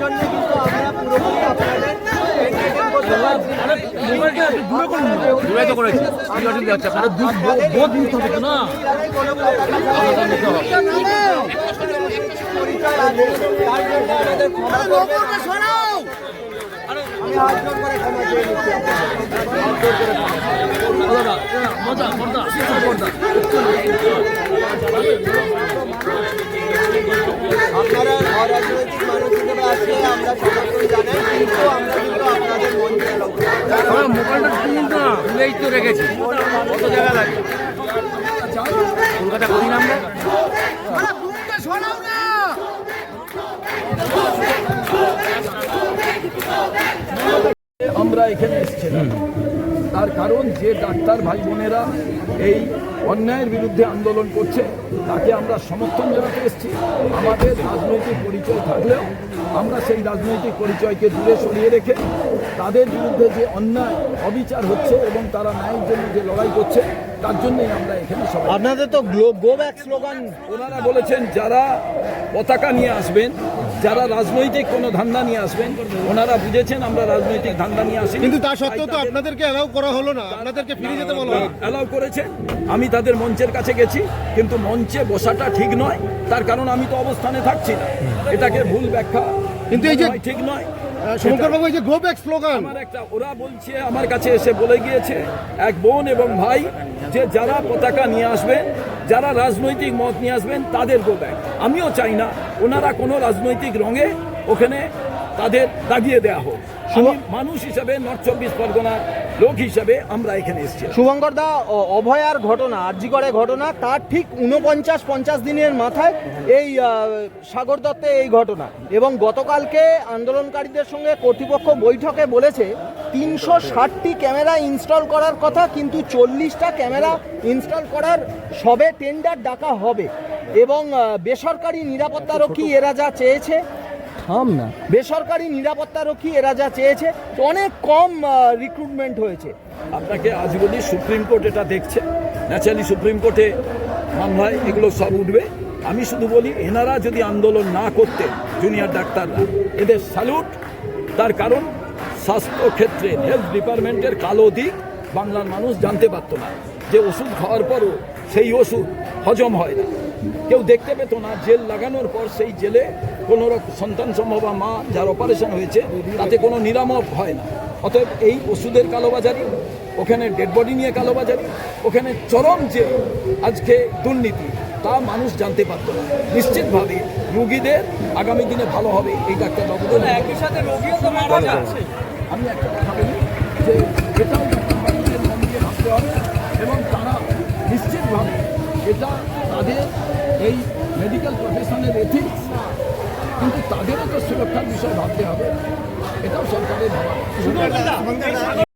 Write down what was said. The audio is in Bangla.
জন্য কিন্তু আমরা পুরোপুরি আপনাদের entertain করতে পারছি আপনারা অরাজনৈতিক মানুষ হিসেবে আসলে আমরা সমর্থন জানাই কিন্তু আমরা কিন্তু আপনাদের মোবাইলটা না ভুলেই তো রেখেছি। কত জায়গা লাগে? কলকাতা আমরা আমরা এখানে এসেছিলাম। তার কারণ যে ডাক্তার ভাই বোনেরা এই অন্যায়ের বিরুদ্ধে আন্দোলন করছে, তাকে আমরা সমর্থন জানাতে এসেছি। আমাদের রাজনৈতিক পরিচয় থাকলেও আমরা সেই রাজনৈতিক পরিচয়কে দূরে সরিয়ে রেখে তাদের বিরুদ্ধে যে অন্যায়, অবিচার হচ্ছে এবং তারা ন্যায়ের জন্য যে লড়াই করছে তার জন্যই আমরা এখানে সবাই আপনাদের তো গো ব্যাক স্লোগান ওনারা বলেছেন যারা পতাকা নিয়ে আসবেন যারা রাজনৈতিক কোনো ধান্দা নিয়ে আসবেন ওনারা বুঝেছেন আমরা রাজনৈতিক ধান্দা নিয়ে আসি কিন্তু তা সত্ত্বেও তো আপনাদেরকে অ্যালাউ করা হলো না। আপনাদেরকে ফিরে যেতে বলা হলো। অ্যালাউ করেছে। আমি তাদের মঞ্চের কাছে গেছি কিন্তু মঞ্চে বসাটা ঠিক নয়। তার কারণ আমি তো অবস্থানে থাকছি না। এটাকে ভুল ব্যাখ্যা কিন্তু এই যে- ঠিক নয়। এই যে গো ব্যাক স্লোগান আমার একটা ওরা বলছে আমার কাছে এসে বলে গিয়েছে এক বোন এবং ভাই যে যারা পতাকা নিয়ে আসবেন যারা রাজনৈতিক মত নিয়ে আসবেন তাদের গো ব্যাক আমিও চাই না ওনারা কোনো রাজনৈতিক রঙে ওখানে তাদের দাগিয়ে দেওয়া হোক। মানুষ হিসাবে নর্থ চব্বিশ পরগনার লোক হিসাবে আমরা এখানে এসেছি। শুভঙ্কর দা অভয়ার ঘটনা আরজিগড়ে ঘটনা, তার ঠিক উনপঞ্চাশ পঞ্চাশ দিনের মাথায় এই সাগর দত্তে এই ঘটনা। এবং গতকালকে আন্দোলনকারীদের সঙ্গে কর্তৃপক্ষ বৈঠকে বলেছে, তিনশো ষাটটি ক্যামেরা ইনস্টল করার কথা, কিন্তু চল্লিশটা ক্যামেরা ইনস্টল করার সবে টেন্ডার ডাকা হবে। এবং বেসরকারি নিরাপত্তারক্ষী এরা যা চেয়েছে থাম না। বেসরকারি নিরাপত্তারক্ষী এরা যা চেয়েছে অনেক কম রিক্রুটমেন্ট হয়েছে। আপনাকে আজ বলি সুপ্রিম কোর্ট এটা দেখছে। ন্যাচারালি সুপ্রিম কোর্টে মামলায় এগুলো সব উঠবে। আমি শুধু বলি, এনারা যদি আন্দোলন না করতে জুনিয়র ডাক্তাররা, এদের স্যালুট তার কারণ, স্বাস্থ্য ক্ষেত্রে হেলথ ডিপার্টমেন্টের কালো দিক বাংলার মানুষ জানতে পারতো না। যে ওষুধ খাওয়ার পরও সেই ওষুধ হজম হয় না। কেউ দেখতে পেতো না জেল লাগানোর পর সেই জেলে কোনো সন্তান সম্ভব বা মা যার অপারেশন হয়েছে তাতে কোনো নিরাময় হয় না। অতএব এই ওষুধের কালোবাজারি ওখানে ডেড বডি নিয়ে কালোবাজারি ওখানে চরম যে আজকে দুর্নীতি তা মানুষ জানতে পারত না। নিশ্চিতভাবে রুগীদের আগামী দিনে ভালো হবে এই ডাক্তারবাবুদের একই সাথে রোগীও তো মারা যাচ্ছে। আমি একটা কথা বলি যে এটাও মেডিকেল প্রফেশনের এথিক্স কিন্তু তাদেরও তো সুরক্ষার বিষয় ভাবতে হবে। এটাও সরকারের ভাবা।